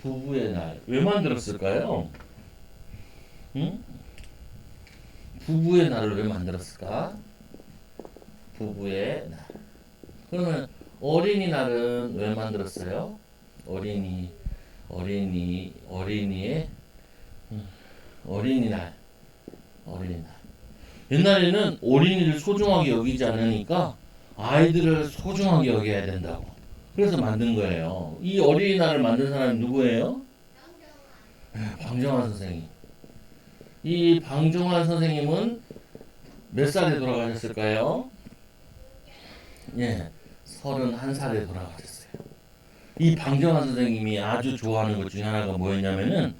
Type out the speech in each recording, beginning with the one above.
부부의 날. 왜 만들었을까요? 응? 부부의 날을 왜 만들었을까? 부부의 날. 그러면 어린이날은 왜 만들었어요? 어린이, 어린이, 어린이의 음, 어린이날, 어린이날. 옛날에는 어린이를 소중하게 여기지 않으니까 아이들을 소중하게 여겨야 된다고. 그래서 만든 거예요. 이 어린이날을 만든 사람이 누구예요? 네, 방정환 선생님. 이 방정환 선생님은 몇 살에 돌아가셨을까요? 예, 31살에 돌아가셨어요. 이 방정환 선생님이 아주 좋아하는 것 중에 하나가 뭐였냐면은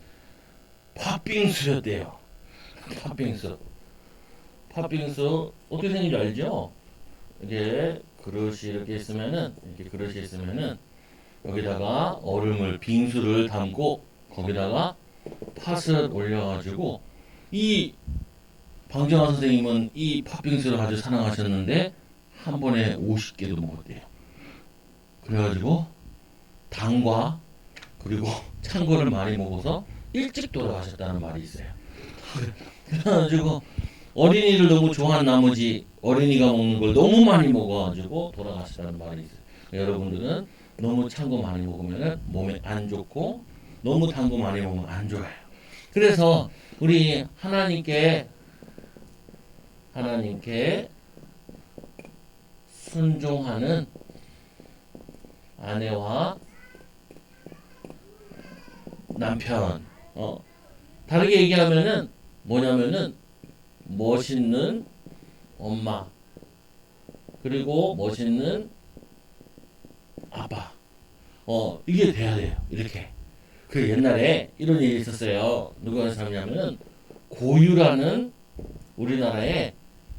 팥빙수였대요. 팥빙수. 팥빙수 어떻게 생긴지 알죠? 이게 그릇이 이렇게 있으면은 이렇게 그릇이 있으면은 여기다가 얼음을 빙수를 담고 거기다가 팥을 올려가지고 이 방정환 선생님은 이 팥빙수를 아주 사랑하셨는데 한 번에 50개도 먹었대요. 그래가지고 당과 그리고 찬 거를 많이 먹어서 일찍 돌아가셨다는 말이 있어요. 그래가지고 어린이를 너무 좋아한 나머지 어린이가 먹는 걸 너무 많이 먹어가지고 돌아가시다는 말이 있어요. 여러분들은 너무 찬 거 많이 먹으면 몸에 안 좋고 너무 단 거 많이 먹으면 안 좋아요. 그래서 우리 하나님께 하나님께 순종하는 아내와 남편 어 다르게 얘기하면은 뭐냐면은 멋있는 엄마. 그리고 멋있는 아빠. 어 이게 돼야 돼요. 이렇게. 그 옛날에 이런 일이 있었어요. 누가 하는 사람이냐면은 고유라는 우리나라에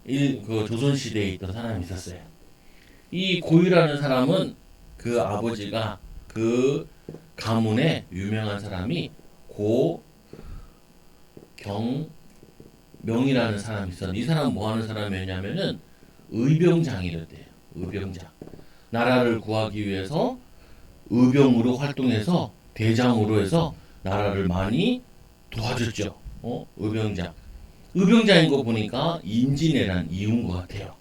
일, 그 조선 시대에 있던 사람이 있었어요. 이 고유라는 사람은 그 아버지가 그 가문의 유명한 사람이 고경 명이라는 사람이 있었는데 이 사람은 뭐 하는 사람이었냐면은 의병장이랬대요. 의병장. 나라를 구하기 위해서 의병으로 활동해서 대장으로 해서 나라를 많이 도와줬죠. 어? 의병장. 의병장인 거 보니까 임진왜란 이후인 것 같아요.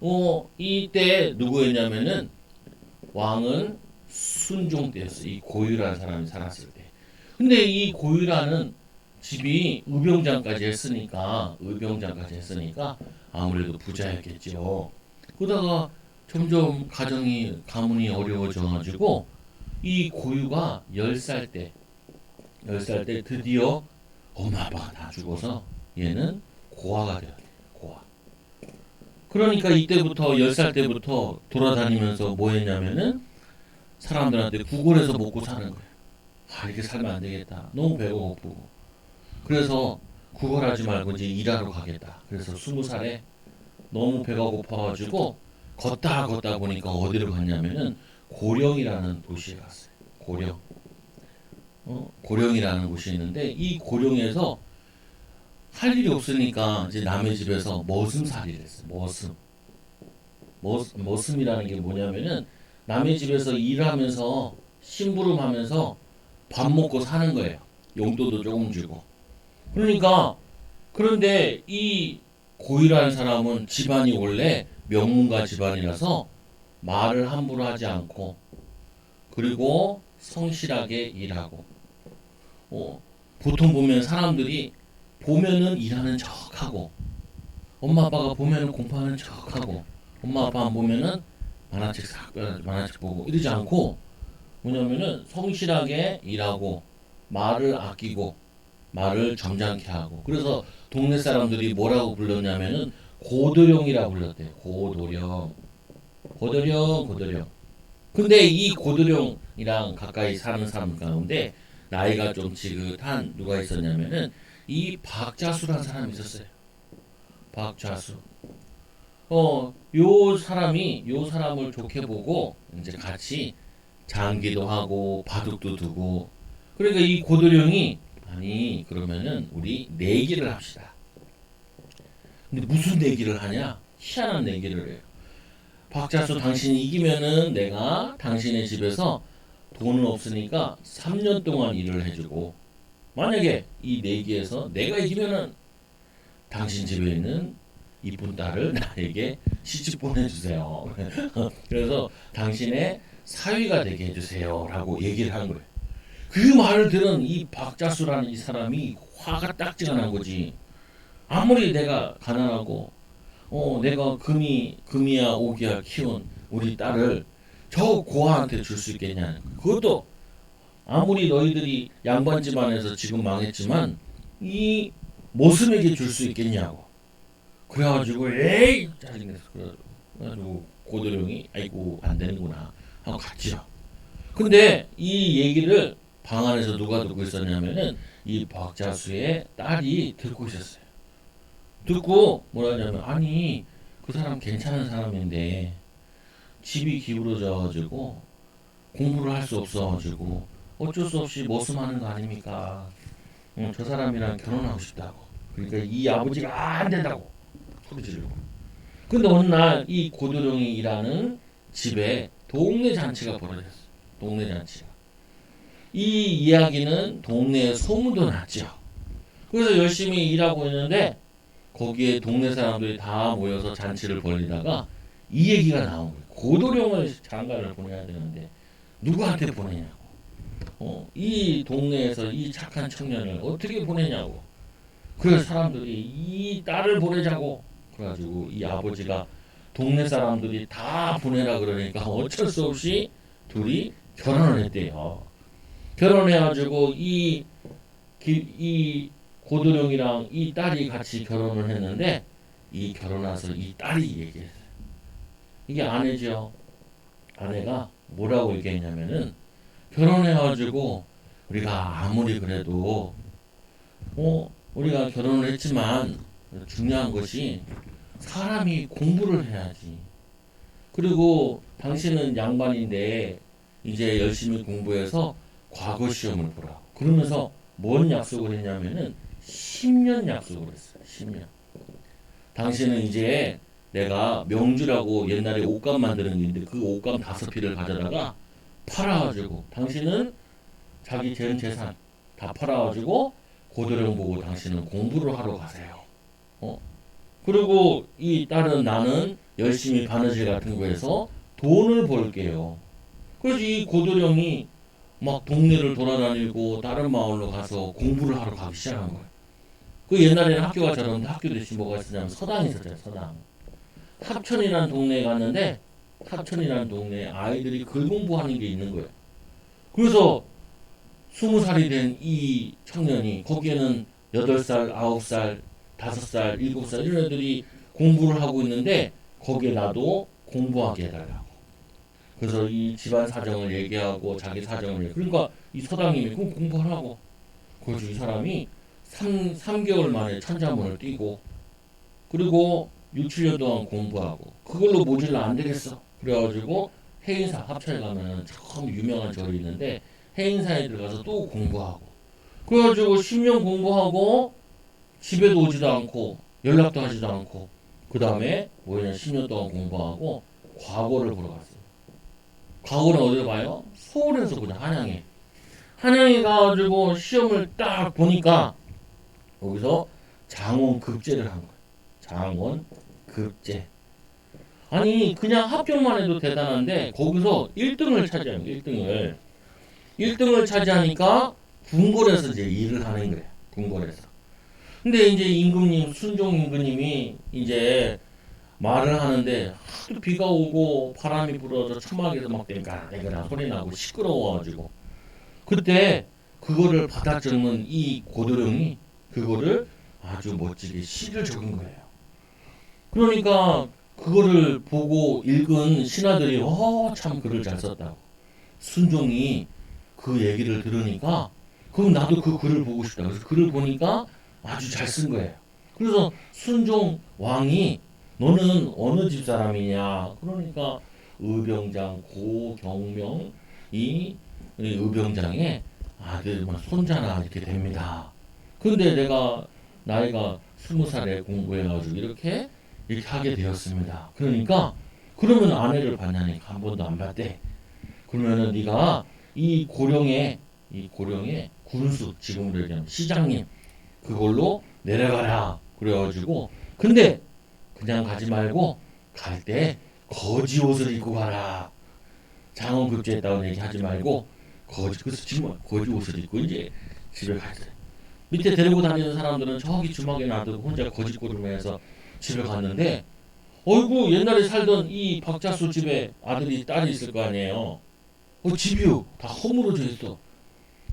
어, 이때 누구였냐면은 왕은 순종 때였어. 이 고유라는 사람이 살았을 때. 근데 이 고유라는 집이 의병장까지 했으니까 의병장까지 했으니까 아무래도 부자였겠죠. 그러다가 점점 가정이 가문이 어려워져 가지고 이 고유가 10살 때 10살 때 드디어 엄마 아빠가 다 죽어서 얘는 고아가 되었대. 고아. 그러니까 이때부터 10살 때부터 돌아다니면서 뭐 했냐면은 사람들한테 구걸해서 먹고 사는 거예요. 아, 이렇게 살면 안 되겠다. 너무 배가 고프고. 그래서 구걸하지 말고 이제 일하러 가겠다. 그래서 스무 살에 너무 배가 고파가지고 걷다 걷다 보니까 어디를 갔냐면은 고령이라는 도시에 갔어요. 고령. 어? 고령이라는 곳이 있는데 이 고령에서 할 일이 없으니까 이제 남의 집에서 머슴살이를 했어요. 머슴. 머슴, 머슴이라는 게 뭐냐면은 남의 집에서 일하면서 심부름하면서 밥 먹고 사는 거예요. 용돈도 조금 주고. 그러니까 그런데 이 고이라는 사람은 집안이 원래 명문가 집안이라서 말을 함부로 하지 않고 그리고 성실하게 일하고 어, 보통 보면 사람들이 보면은 일하는 척하고 엄마 아빠가 보면은 공부하는 척하고 엄마 아빠 안 보면은 만화책 싹 빼가지고 만화책 보고 이러지 않고 뭐냐면은 성실하게 일하고 말을 아끼고 말을 점잖게 하고. 그래서 동네 사람들이 뭐라고 불렀냐면은 고도령이라고 불렀대요 고도령. 고도령 고도령. 근데 이 고도령이랑 가까이 사는 사람 가운데 나이가 좀 지긋한 누가 있었냐면은 이 박자수라는 사람이 있었어요. 박자수. 어, 요 사람이 요 사람을 좋게 보고 이제 같이 장기도 하고 바둑도 두고. 그러니까 이 고도령이 아니 그러면은 우리 내기를 합시다. 근데 무슨 내기를 하냐? 희한한 내기를 해요. 박자수 당신이 이기면은 내가 당신의 집에서 돈은 없으니까 3년 동안 일을 해주고 만약에 이 내기에서 내가 이기면은 당신 집에 있는 이쁜 딸을 나에게 시집 보내주세요. 그래서 당신의 사위가 되게 해주세요라고 얘기를 한 거예요. 그 말을 들은 이 박자수라는 이 사람이 화가 딱지가 난 거지. 아무리 내가 가난하고 어 내가 금이 금이야 오기야 키운 우리 딸을 저 고아한테 줄 수 있겠냐? 그것도 아무리 너희들이 양반 집안에서 지금 망했지만 이 모순에게 줄 수 있겠냐고. 그래가지고 에이 짜증내서 그래가지고 고도령이 아이고 안 되는구나 하고 갔죠. 근데 이 얘기를 방 안에서 누가 듣고 있었냐면은 이 박자수의 딸이 듣고 있었어요. 듣고 뭐라 하냐면 아니 그 사람 괜찮은 사람인데 집이 기울어져가지고 공부를 할 수 없어가지고 어쩔 수 없이 머슴하는 거 아닙니까? 응, 저 사람이랑 결혼하고 싶다고. 그러니까 이 아버지가 안 된다고 소리 지르고. 근데 어느 날 이 고도령이 일하는 집에 동네 잔치가 벌어졌어. 동네 잔치가. 이 이야기는 동네에 소문도 났죠. 그래서 열심히 일하고 있는데 거기에 동네 사람들이 다 모여서 잔치를 벌리다가 이 얘기가 나온 거예요. 고도령을 장가를 보내야 되는데 누구한테 보내냐고. 어, 이 동네에서 이 착한 청년을 어떻게 보내냐고. 그래서 사람들이 이 딸을 보내자고. 그래가지고 이 아버지가 동네 사람들이 다 보내라 그러니까 어쩔 수 없이 둘이 결혼을 했대요. 결혼해가지고 이, 기- 이 고도령이랑 이 딸이 같이 결혼을 했는데 이 결혼해서 이 딸이 얘기했어요. 이게 아내죠. 아내가 뭐라고 얘기했냐면은 결혼해가지고 우리가 아무리 그래도 어 우리가 결혼을 했지만 중요한 것이 사람이 공부를 해야지. 그리고 당신은 양반인데 이제 열심히 공부해서 과거 시험을 보라. 그러면서 뭔 약속을 했냐면은 10년 약속을 했어요. 10년. 당신은 이제 내가 명주라고 옛날에 옷감 만드는 게 있는데 그 옷감 다섯 피를 가져다가 팔아가지고 당신은 자기 전 재산 다 팔아가지고 고도령 보고 당신은 공부를 하러 가세요. 어? 그리고 이 딸은 나는 열심히 바느질 같은 거해서 돈을 벌게요. 그래서 이 고도령이 막 동네를 돌아다니고 다른 마을로 가서 공부를 하러 가기 시작한 거예요. 그 옛날에는 학교가 저런데 학교 대신 뭐가 있었냐면 서당이 있었잖아요. 서당. 합천이라는 동네에 갔는데 합천이라는 동네에 아이들이 글 공부하는 게 있는 거예요. 그래서 스무 살이 된 이 청년이 거기에는 여덟 살, 아홉 살, 다섯 살, 일곱 살 이런 애들이 공부를 하고 있는데 거기에 나도 공부하게 해달라고. 그래서 이 집안 사정을 얘기하고 자기 사정을 얘기. 그러니까 이 서당님이 그럼 공부하라고. 그래서 이 사람이 3, 삼개월 만에 천자문을 띄고 그리고 6, 7년 동안 공부하고 그걸로 모질라 안 되겠어. 그래가지고 해인사 합천에 가면 참 유명한 절이 있는데 해인사에 들어가서 또 공부하고 그래가지고 10년 공부하고 집에도 오지도 않고 연락도 하지도 않고 그 다음에 뭐냐 10년 동안 공부하고 과거를 보러 갔어요. 과거는 어디로 가요? 서울에서 그냥 한양에 한양에 가가지고 시험을 딱 보니까 여기서 장원 급제를 한 거예요. 장원 급제. 아니 그냥 합격만 해도 대단한데 거기서 1등을 차지하는 거예요. 1등을. 1등을 차지하니까 궁궐에서 이제 일을 하는 거예요. 궁궐에서. 근데 이제 임금님 순종 임금님이 이제 말을 하는데 하도 비가 오고 바람이 불어서 천막에서 막 되니까 내가 소리 나고 시끄러워가지고 그때 그거를 받아 적는 이 고도령이 그거를 아주 멋지게 시를 적은 거예요. 그러니까 그거를 보고 읽은 신하들이 어참 글을 잘 썼다고. 순종이 그 얘기를 들으니까 그럼 나도 그 글을 보고 싶다. 그래서 글을 보니까 아주 잘 쓴 거예요. 그래서 순종 왕이 너는 어느 집 사람이냐? 그러니까 의병장 고경명 이 의병장의 아들 뭐 손자나 이렇게 됩니다. 근데 내가 나이가 스무 살에 공부해가지고 이렇게 이렇게 하게 되었습니다. 그러니까 그러면 아내를 봤냐니까 한 번도 안 봤대. 그러면은 네가 이 고령의 이 고령의 군수 지금으로 얘기하면 시장님 그걸로 내려가라 그래가지고 근데 그냥 가지 말고 갈 때 거지 옷을 입고 가라. 장원 급제했다고 얘기 하지 말고 거지 그래서 지금 거지 옷을 입고 이제 집에 갔어요 밑에 데리고 다니는 사람들은 저기 주막에 놔두고 혼자 거지 해서 집에 갔는데 어이구 옛날에 살던 이 박자수 집에 아들이 딸이 있을 거 아니에요. 어 집이요. 다 허물어져 있어.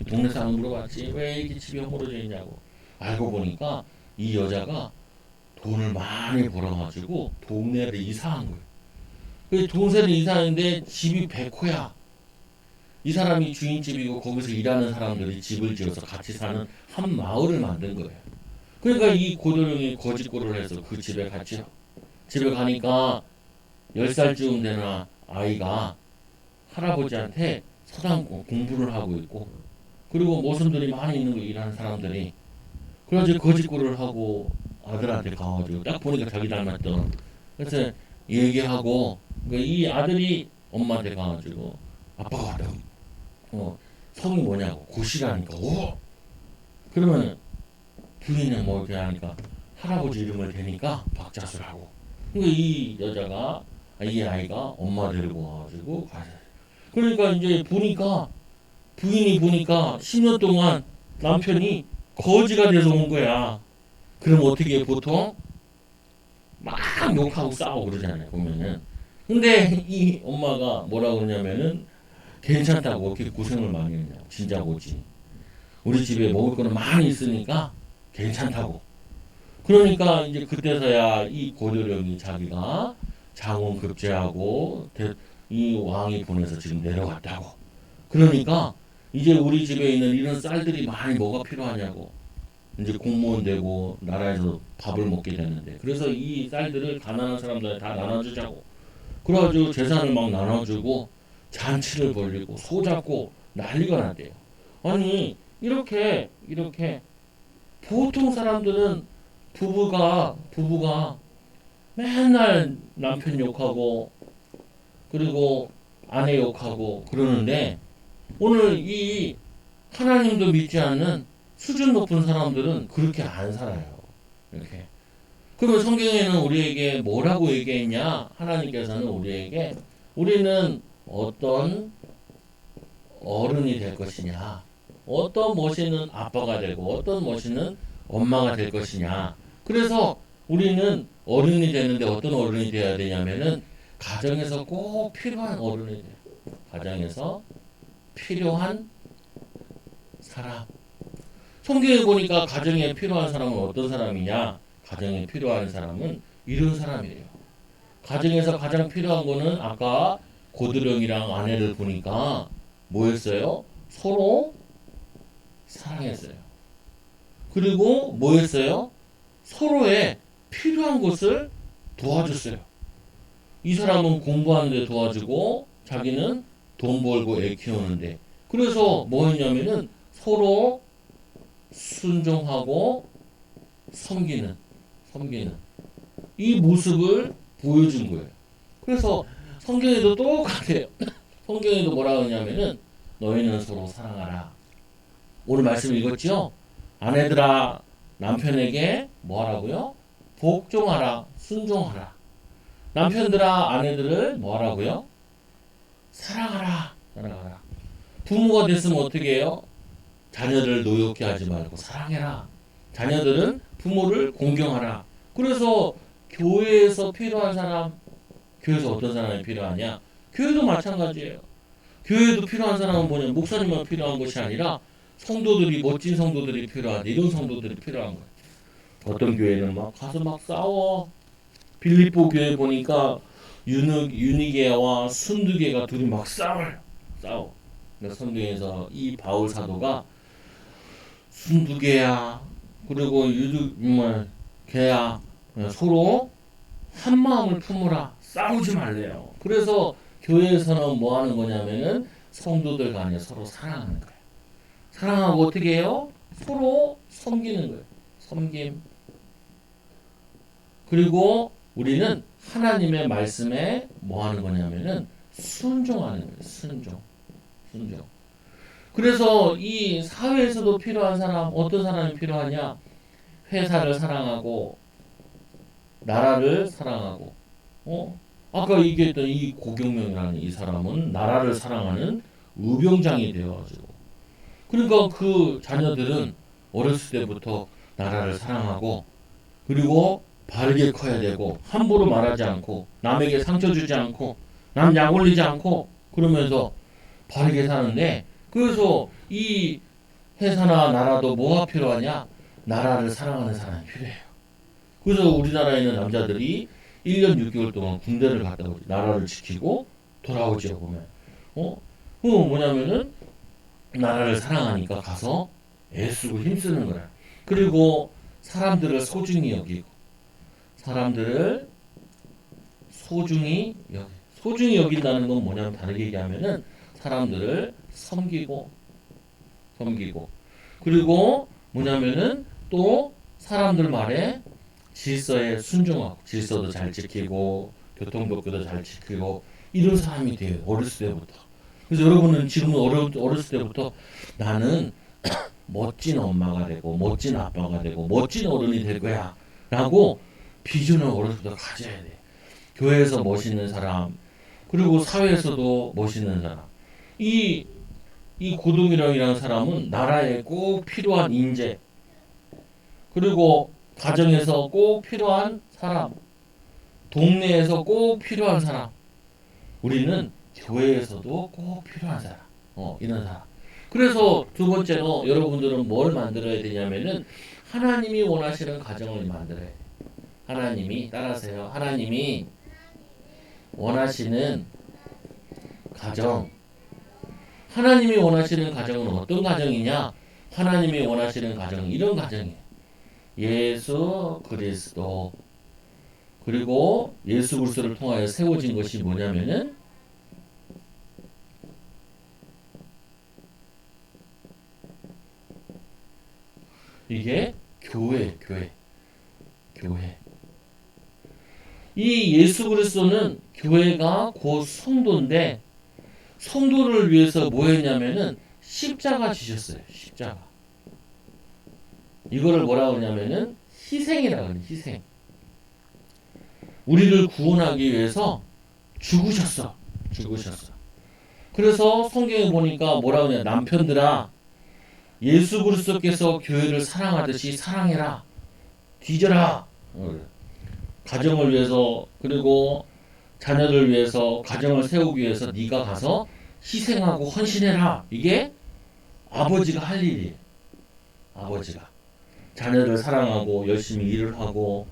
동네 사람 물어봤지. 왜 이렇게 집이 허물어져 있냐고. 알고 보니까 이 여자가 돈을 많이 벌어가지고 동네를 이사한 거예요. 그 동네를 이사하는데 집이 백호야. 이 사람이 주인집이고 거기서 일하는 사람들이 집을 지어서 같이 사는 한 마을을 만든 거예요. 그러니까 이 고도령이 거짓골을 해서 그 집에 갔죠. 집에 가니까 10살쯤 되는 아이가 할아버지한테 서당 공부를 하고 있고 그리고 모순들이 많이 있는 거 일하는 사람들이 그래가지고 거짓골을 하고 아들한테 가가지고 딱 보니까 자기 닮았던 그래서 얘기하고 그이 아들이 엄마한테 가가지고 아빠가 왔다고 어 성이 뭐냐고. 고시라니까. 오 그러면 부인은 뭐 이렇게 하니까 할아버지 이름을 대니까 박자수라고. 그러니까 이 여자가 아, 이 아이가 엄마 데리고 와가지고 가서 그러니까 이제 보니까 부인이 보니까 10년 동안 남편이 거지가 돼서 온 거야. 그럼 어떻게 해, 보통 막 욕하고 싸우고 그러잖아요 보면은. 근데 이 엄마가 뭐라 그러냐면은 괜찮다고 이렇게 고생을 많이 했냐 진짜 고지. 우리 집에 먹을 거는 많이 있으니까 괜찮다고. 그러니까 이제 그때서야 이 고조령이 자기가 장원 급제하고 대- 이 왕이 보내서 지금 내려갔다고. 그러니까 이제 우리 집에 있는 이런 쌀들이 많이 뭐가 필요하냐고. 이제 공무원 되고 나라에서 밥을 먹게 되는데 그래서 이 쌀들을 가난한 사람들한테 다 나눠주자고. 그래가지고 재산을 막 나눠주고 잔치를 벌리고 소 잡고 난리가 났대요. 아니 이렇게 이렇게 보통 사람들은 부부가 부부가 맨날 남편 욕하고 그리고 아내 욕하고 그러는데 오늘 이 하나님도 믿지 않는 수준 높은 사람들은 그렇게 안 살아요. 이렇게. 그러면 성경에는 우리에게 뭐라고 얘기했냐? 하나님께서는 우리에게 우리는 어떤 어른이 될 것이냐? 어떤 멋있는 아빠가 되고 어떤 멋있는 엄마가 될 것이냐? 그래서 우리는 어른이 되는데 어떤 어른이 되어야 되냐면은 가정에서 꼭 필요한 어른이 돼요. 가정에서 필요한 사람. 성경에 보니까 가정에 필요한 사람은 어떤 사람이냐? 가정에 필요한 사람은 이런 사람이에요. 가정에서 가장 필요한 거는 아까 고드령이랑 아내를 보니까 뭐였어요? 서로 사랑했어요. 그리고 뭐였어요? 서로의 필요한 것을 도와줬어요. 이 사람은 공부하는데 도와주고 자기는 돈 벌고 애 키우는데 그래서 뭐 했냐면은 서로 순종하고 섬기는 섬기는 이 모습을 보여준 거예요. 그래서 성경에도 똑같아요. 성경에도 뭐라 그러냐면은 너희는 서로 사랑하라. 오늘 말씀 읽었죠? 아내들아 남편에게 뭐 하라고요? 복종하라, 순종하라. 남편들아 아내들을 뭐 하라고요? 사랑하라, 사랑하라. 부모가 됐으면 어떻게 해요? 자녀를 노엽게 하지 말고 사랑해라. 자녀들은 부모를 공경하라. 그래서 교회에서 필요한 사람, 교회에서 어떤 사람이 필요하냐? 교회도 마찬가지예요. 교회도 필요한 사람은 뭐냐? 목사님만 필요한 것이 아니라 성도들이 멋진 성도들이 필요하다. 이런 성도들이 필요한 거예요. 어떤 교회는 막 가서 막 싸워. 빌립보 교회 보니까 윤흑 윤희계와 순두계가 둘이 막 싸워요. 싸워. 그러니까 성경에서 이 바울 사도가 순두계야 그리고 유두말 개야 서로 한 마음을 품으라 싸우지 말래요. 그래서 교회에서는 뭐 하는 거냐면은 성도들 간에 서로 사랑하는 거예요. 사랑하고 어떻게 해요? 서로 섬기는 거예요. 섬김. 그리고 우리는 하나님의 말씀에 뭐 하는 거냐면은 순종하는 거예요. 순종. 순종. 그래서 이 사회에서도 필요한 사람 어떤 사람이 필요하냐? 회사를 사랑하고 나라를 사랑하고 어? 아까 얘기했던 이 고경명이라는 이 사람은 나라를 사랑하는 의병장이 되어가지고 그러니까 그 자녀들은 어렸을 때부터 나라를 사랑하고 그리고 바르게 커야 되고 함부로 말하지 않고 남에게 상처 주지 않고 남 약 올리지 않고 그러면서 바르게 사는데 그래서 이 회사나 나라도 뭐가 필요하냐? 나라를 사랑하는 사람이 필요해요. 그래서 우리나라에 있는 남자들이 1년 6개월 동안 군대를 갔다 오지 나라를 지키고 돌아오죠 보면. 어? 그 뭐냐면은 나라를 사랑하니까 가서 애쓰고 힘쓰는 거야. 그리고 사람들을 소중히 여기고 사람들을 소중히 여기 소중히 여긴다는 건 뭐냐면 다르게 얘기하면은 사람들을 섬기고 섬기고. 그리고 뭐냐면은 또 사람들 말에 질서에 순종하고 질서도 잘 지키고 교통법규도 잘 지키고 이런 사람이 돼요 어렸을 때부터. 그래서 여러분은 지금 어려, 어렸을 때부터 나는 멋진 엄마가 되고 멋진 아빠가 되고 멋진 어른이 될 거야 라고 비전을 어렸을 때 가져야 돼. 교회에서 멋있는 사람 그리고 사회에서도 멋있는 사람 이, 이 고동이라는 사람은 나라에 꼭 필요한 인재 그리고 가정에서 꼭 필요한 사람 동네에서 꼭 필요한 사람 우리는 교회에서도 꼭 필요한 사람 어, 이런 사람 그래서 두 번째로 여러분들은 뭘 만들어야 되냐면은 하나님이 원하시는 가정을 만들어야 돼. 하나님이 따라하세요. 하나님이 원하시는 가정. 하나님이 원하시는 가정은 어떤 가정이냐? 하나님이 원하시는 가정 이런 가정이에요. 예수 그리스도 그리고 예수 그리스도를 통하여 세워진 것이 뭐냐면은 이게 교회, 교회, 교회. 이 예수 그리스도는 교회가 곧 성도인데 성도를 위해서 뭐 했냐면은 십자가 지셨어요. 십자가. 이거를 뭐라고 하냐면은 희생이라고 하는 희생. 우리를 구원하기 위해서 죽으셨어. 죽으셨어. 그래서 성경에 보니까 뭐라고 하냐 남편들아 예수 그리스도께서 교회를 사랑하듯이 사랑해라. 뒤져라. 가정을 위해서 그리고 자녀를 위해서 가정을 세우기 위해서 네가 가서 희생하고 헌신해라. 이게 아버지가 할 일이에요. 아버지가 자녀를 사랑하고 열심히 일을 하고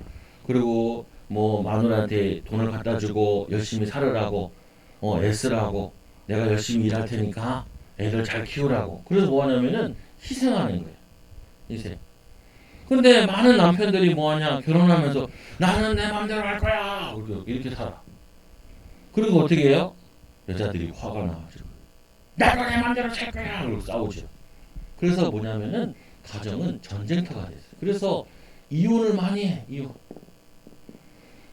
그리고 뭐 마누라한테 돈을 갖다 주고 열심히 살으라고 어 애쓰라고 내가 열심히 일할 테니까 애들 잘 키우라고. 그래서 뭐 하냐면은 희생하는 거예요. 희생. 근데 많은 남편들이 뭐 하냐 결혼하면서 나는 내 마음대로 할 거야 이렇게 살아. 그리고 어떻게 해요? 여자들이 화가 나가지고 나도 내 마음대로 살 거야 그리고 싸우죠. 그래서 뭐냐면은 가정은 전쟁터가 됐어요. 그래서 이혼을 많이 해 이혼.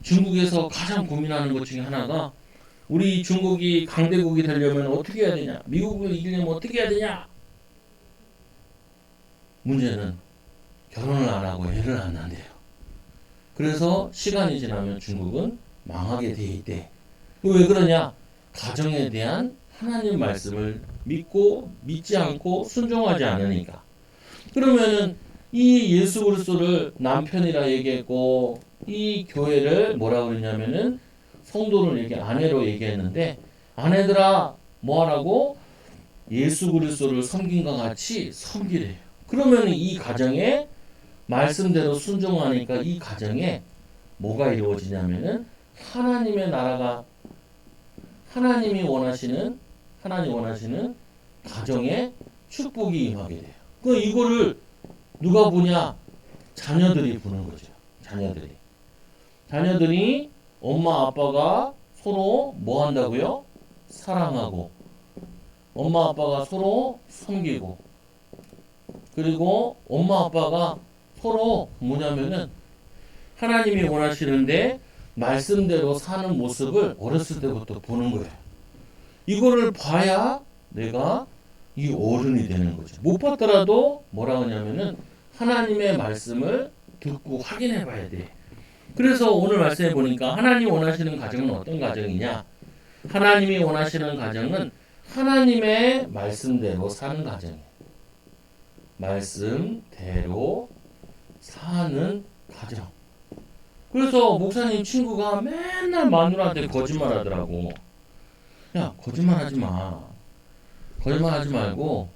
중국에서 가장 고민하는 것 중에 하나가 우리 중국이 강대국이 되려면 어떻게 해야 되냐? 미국을 이기려면 어떻게 해야 되냐? 문제는 결혼을 안 하고 애를 안 낳는데요. 그래서 시간이 지나면 중국은 망하게 돼 있대. 왜 그러냐? 가정에 대한 하나님 말씀을 믿고 믿지 않고 순종하지 않으니까. 그러면은 이 예수 그리스도를 남편이라 얘기했고 이 교회를 뭐라 그러냐면은 성도를 얘기 아내로 얘기했는데 아내들아 뭐 하라고 예수 그리스도를 섬긴과 같이 섬기래요. 그러면 이 가정에 말씀대로 순종하니까 이 가정에 뭐가 이루어지냐면은 하나님의 나라가 하나님이 원하시는 하나님 원하시는 가정에 축복이 임하게 돼요. 그 이거를 누가 보냐? 자녀들이 보는 거죠. 자녀들이. 자녀들이 엄마 아빠가 서로 뭐 한다고요? 사랑하고 엄마 아빠가 서로 섬기고 그리고 엄마 아빠가 서로 뭐냐면은 하나님이 원하시는데 말씀대로 사는 모습을 어렸을 때부터 보는 거예요. 이거를 봐야 내가 이 어른이 되는 거죠. 못 봤더라도 뭐라 하냐면은 하나님의 말씀을 듣고 확인해 봐야 돼. 그래서 오늘 말씀해 보니까 하나님 원하시는 가정은 어떤 가정이냐? 하나님이 원하시는 가정은 하나님의 말씀대로 사는 가정이에요. 말씀대로 사는 가정. 그래서 목사님 친구가 맨날 마누라한테 거짓말 하더라고. 야 거짓말 하지 마. 거짓말 하지 말고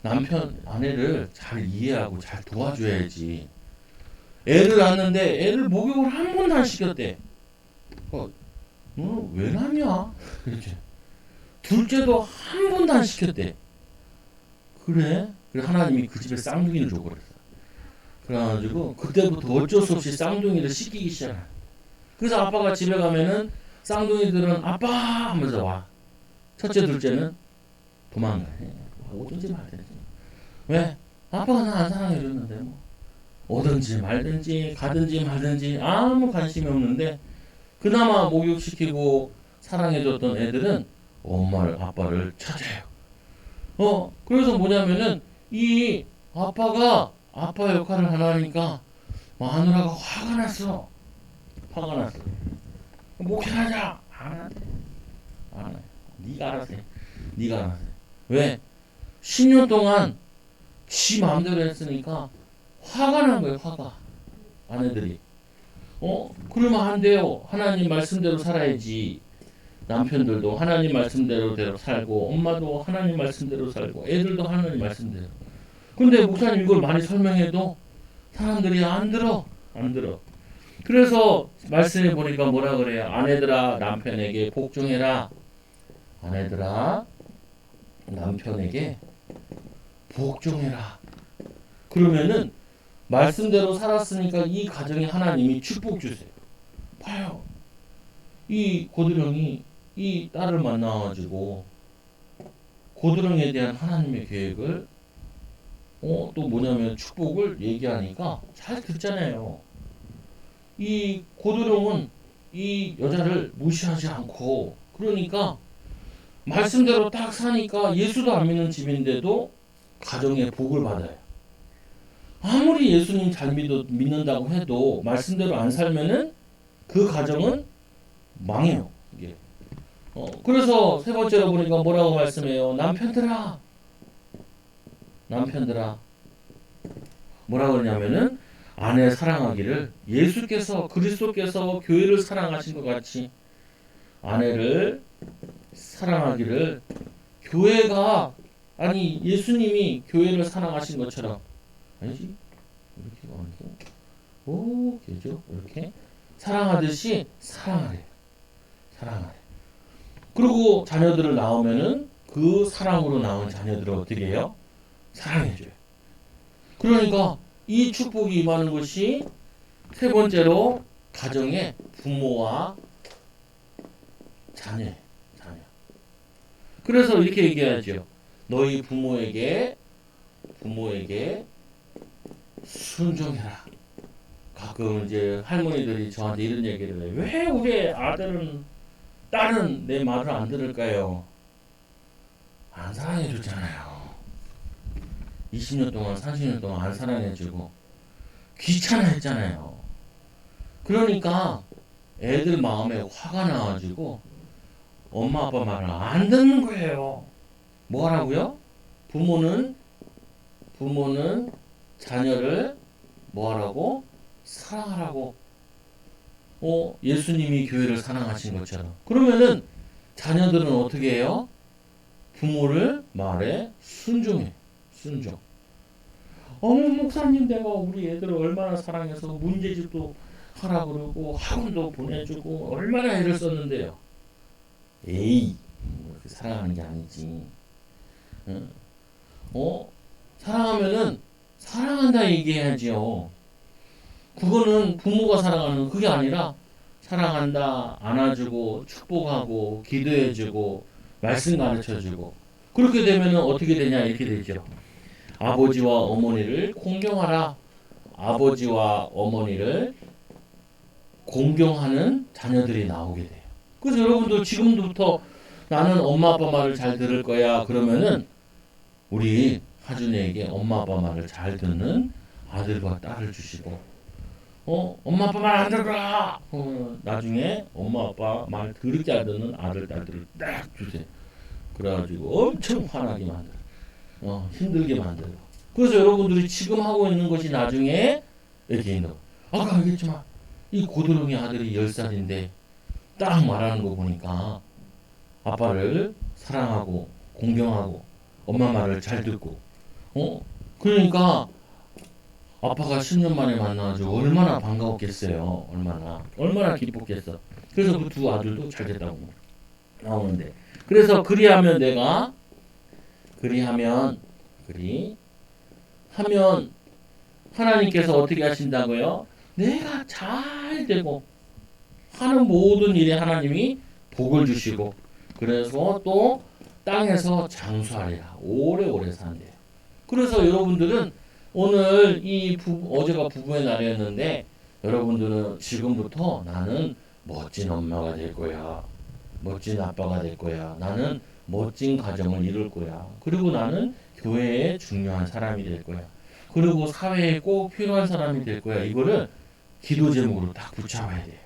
남편 아내를 잘 이해하고 잘 도와줘야지. 애를 낳았는데 애를 목욕을 한 번도 안 시켰대. 어, 너왜 낳냐? 그렇게. 둘째도 한 번도 안 시켰대. 그래? 그래 하나님이 그 집에 쌍둥이를 줘 그랬어. 그래가지고 그때부터 어쩔 수 없이 쌍둥이를 시키기 시작해. 그래서 아빠가 집에 가면은 쌍둥이들은 아빠 하면서 와. 첫째, 둘째는 도망가. 오든지 말든지. 왜? 아빠가 나 안 사랑해 줬는데 뭐. 오든지 말든지 가든지 말든지 아무 관심이 없는데 그나마 목욕시키고 사랑해 줬던 애들은 엄마를 아빠를 찾아요. 어 그래서 뭐냐면은 이 아빠가 아빠 역할을 하나니까 마누라가 화가 났어. 화가 났어. 목회하자. 안 한대. 안 해. 네가 알아서 해. 네가 알아서 해. 왜? 10년 동안 지 마음대로 했으니까 화가 난 거예요, 화가. 아내들이. 어? 그러면 안 돼요. 하나님 말씀대로 살아야지. 남편들도 하나님 말씀대로 대로 살고, 엄마도 하나님 말씀대로 살고, 애들도 하나님 말씀대로. 근데 목사님 이걸 많이 설명해도 사람들이 안 들어. 안 들어. 그래서 말씀해 보니까 뭐라 그래요? 아내들아 남편에게 복종해라. 아내들아 남편에게 복종해라. 그러면은 말씀대로 살았으니까 이 가정에 하나님이 축복 주세요. 봐요. 이 고드령이 이 딸을 만나가지고 고드령에 대한 하나님의 계획을 어, 또 뭐냐면 축복을 얘기하니까 잘 듣잖아요. 이 고드령은 이 여자를 무시하지 않고 그러니까 말씀대로 딱 사니까 예수도 안 믿는 집인데도 가정의 복을 받아요. 아무리 예수님 잘 믿어, 믿는다고 해도 말씀대로 안 살면은 그 가정은 망해요. 이게. 어, 그래서 세 번째로 보니까 뭐라고 말씀해요? 남편들아, 남편들아, 뭐라 그러냐면은 아내 사랑하기를 예수께서 그리스도께서 교회를 사랑하신 것 같이 아내를 사랑하기를 교회가 아니 예수님이 교회를 사랑하신 것처럼. 아니지? 이렇게 아니고 오 개죠? 이렇게. 사랑하듯이 사랑하래. 사랑하래. 그리고 자녀들을 낳으면은 그 사랑으로 낳은 자녀들을 어떻게 해요 사랑해줘요 그러니까 이 축복이 임하는 것이 세 번째로 가정의 부모와 자녀 자녀 그래서 이렇게 얘기하죠 너희 부모에게 부모에게 순종해라. 가끔 이제 할머니들이 저한테 이런 얘기를 해요. 왜 우리 아들은 딸은 내 말을 안 들을까요? 안 사랑해 주잖아요. 20년 동안 30년 동안 안 사랑해 주고 귀찮아 했잖아요. 그러니까 애들 마음에 화가 나가지고 엄마 아빠 말을 안 듣는 거예요. 뭐라고요? 부모는 부모는 자녀를 뭐하라고 사랑하라고. 어 예수님이 교회를 사랑하신 것처럼. 그러면은 자녀들은 어떻게 해요? 부모를 말에 순종해. 순종. 어머 목사님 내가 우리 애들을 얼마나 사랑해서 문제집도 하라 그러고 학원도 보내주고 얼마나 애를 썼는데요. 에이 그렇게 사랑하는 게 아니지. 어? 사랑하면은 사랑한다 얘기해야지요. 그거는 부모가 사랑하는 그게 아니라 사랑한다, 안아주고, 축복하고, 기도해주고, 말씀 가르쳐주고. 그렇게 되면은 어떻게 되냐 이렇게 되죠. 아버지와 어머니를 공경하라. 아버지와 어머니를 공경하는 자녀들이 나오게 돼요. 그래서 여러분들 지금부터 나는 엄마 아빠 말을 잘 들을 거야. 그러면은 우리 하준이에게 엄마 아빠 말을 잘 듣는 아들과 딸을 주시고 어 엄마 아빠 말 안 들어라 어, 나중에 엄마 아빠 말 더럽게 안 듣는 아들 딸들을 딱 주세요 그래가지고 엄청 화나게 만들어 어 힘들게 만들어 그래서 여러분들이 지금 하고 있는 것이 나중에 이렇게 있는 거 아까 얘기했지만 이 고드름이 아들이 10살인데 딱 말하는 거 보니까 아빠를 사랑하고 공경하고 엄마 말을 잘 듣고 어? 그러니까 아빠가 10년 만에 만나가지고 얼마나 반가웠겠어요. 얼마나. 얼마나 기뻤겠어. 그래서 그 두 아들도 잘 됐다고 나오는데. 그래서 그리하면 내가 그리하면 그리 하면 하나님께서 어떻게 하신다고요? 내가 잘 되고 하는 모든 일에 하나님이 복을 주시고 그래서 또 땅에서 장수하리라 오래오래 산대요. 그래서 여러분들은 오늘 이 부, 어제가 부부의 날이었는데 여러분들은 지금부터 나는 멋진 엄마가 될 거야. 멋진 아빠가 될 거야. 나는 멋진 가정을 이룰 거야. 그리고 나는 교회에 중요한 사람이 될 거야. 그리고 사회에 꼭 필요한 사람이 될 거야. 이거를 기도 제목으로 딱 붙잡아야 돼요.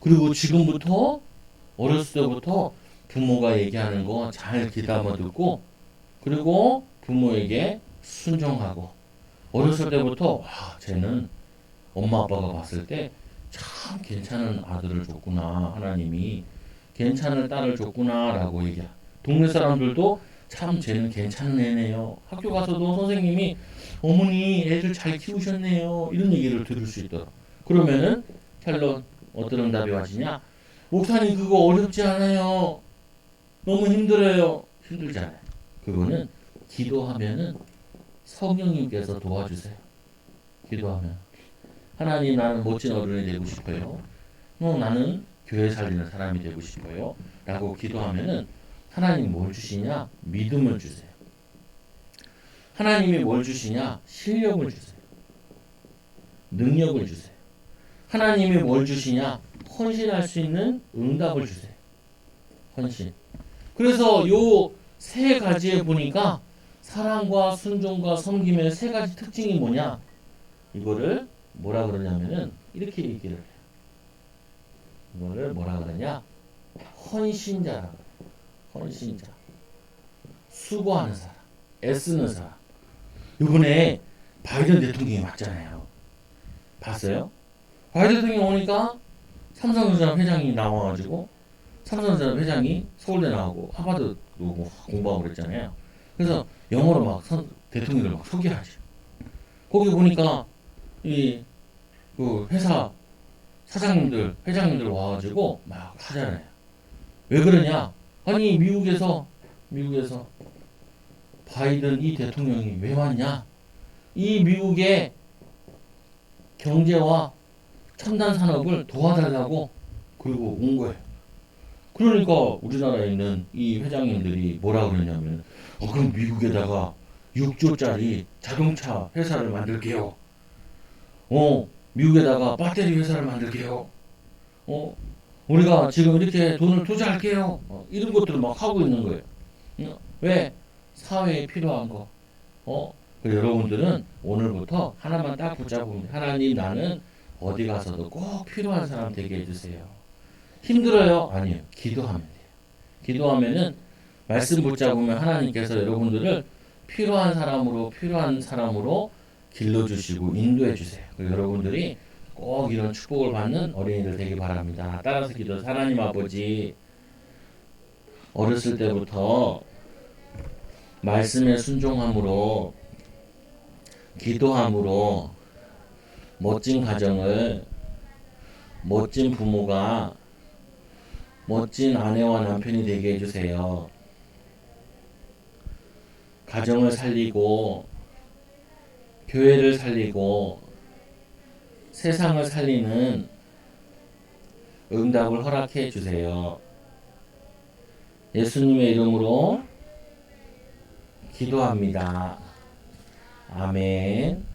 그리고 지금부터 어렸을 때부터 부모가 얘기하는 거 잘 귀담아 듣고 그리고 부모에게 순종하고 어렸을 때부터 와 쟤는 엄마 아빠가 봤을 때 참 괜찮은 아들을 줬구나 하나님이 괜찮은 딸을 줬구나라고 얘기해 동네 사람들도 참 쟤는 괜찮은 애네요. 학교 가서도 선생님이 어머니 애들 잘 키우셨네요. 이런 얘기를 들을 수 있더라. 그러면은 샬롯 어떤 응답이 와지냐? 목사님 그거 어렵지 않아요. 너무 힘들어요. 힘들잖아요. 그거는 기도하면은 성령님께서 도와주세요. 기도하면. 하나님 나는 멋진 어른이 되고 싶어요. 어, 나는 교회 살리는 사람이 되고 싶어요. 라고 기도하면은 하나님 뭘 주시냐? 믿음을 주세요. 하나님이 뭘 주시냐? 실력을 주세요. 능력을 주세요. 하나님이 뭘 주시냐? 헌신할 수 있는 응답을 주세요. 헌신. 그래서 요 세 가지에 보니까 사랑과 순종과 섬김의 세 가지 특징이 뭐냐? 이거를 뭐라 그러냐면은 이렇게 얘기를 해요. 이거를 뭐라 그러냐? 헌신자라. 헌신자. 수고하는 사람. 애쓰는 사람. 이번에 바이든 대통령이 왔잖아요. 봤어요? 바이든 대통령이 오니까 삼성전자 회장이 나와가지고 삼성전자 회장이 서울대 나오고 하버드 공부하고 그랬잖아요. 그래서 영어로 막 선, 대통령을 막 소개하죠. 거기 보니까 이 그 회사 사장님들, 회장님들 와가지고 막 하잖아요. 왜 그러냐? 아니 미국에서 미국에서 바이든 이 대통령이 왜 왔냐? 이 미국의 경제와 첨단 산업을 도와달라고 그리고 온 거예요. 그러니까 우리나라에 있는 이 회장님들이 뭐라 그러냐면 어, 그럼 미국에다가 6조짜리 자동차 회사를 만들게요. 어, 미국에다가 배터리 회사를 만들게요. 어, 우리가 지금 이렇게 돈을 투자할게요. 어, 이런 것들을 막 하고 있는 거예요. 어, 왜? 사회에 필요한 거. 어, 그 여러분들은 오늘부터 하나만 딱 붙잡으면 하나님 나는 어디 가서도 꼭 필요한 사람 되게 해주세요. 힘들어요? 아니에요. 기도하면 돼요. 기도하면은 말씀 붙잡으면 하나님께서 여러분들을 필요한 사람으로 필요한 사람으로 길러주시고 인도해 주세요. 여러분들이 꼭 이런 축복을 받는 어린이들 되길 바랍니다. 따라서 기도 하나님 아버지 어렸을 때부터 말씀에 순종함으로 기도함으로 멋진 가정을 멋진 부모가 멋진 아내와 남편이 되게 해주세요. 가정을 살리고 교회를 살리고 세상을 살리는 응답을 허락해 주세요. 예수님의 이름으로 기도합니다. 아멘.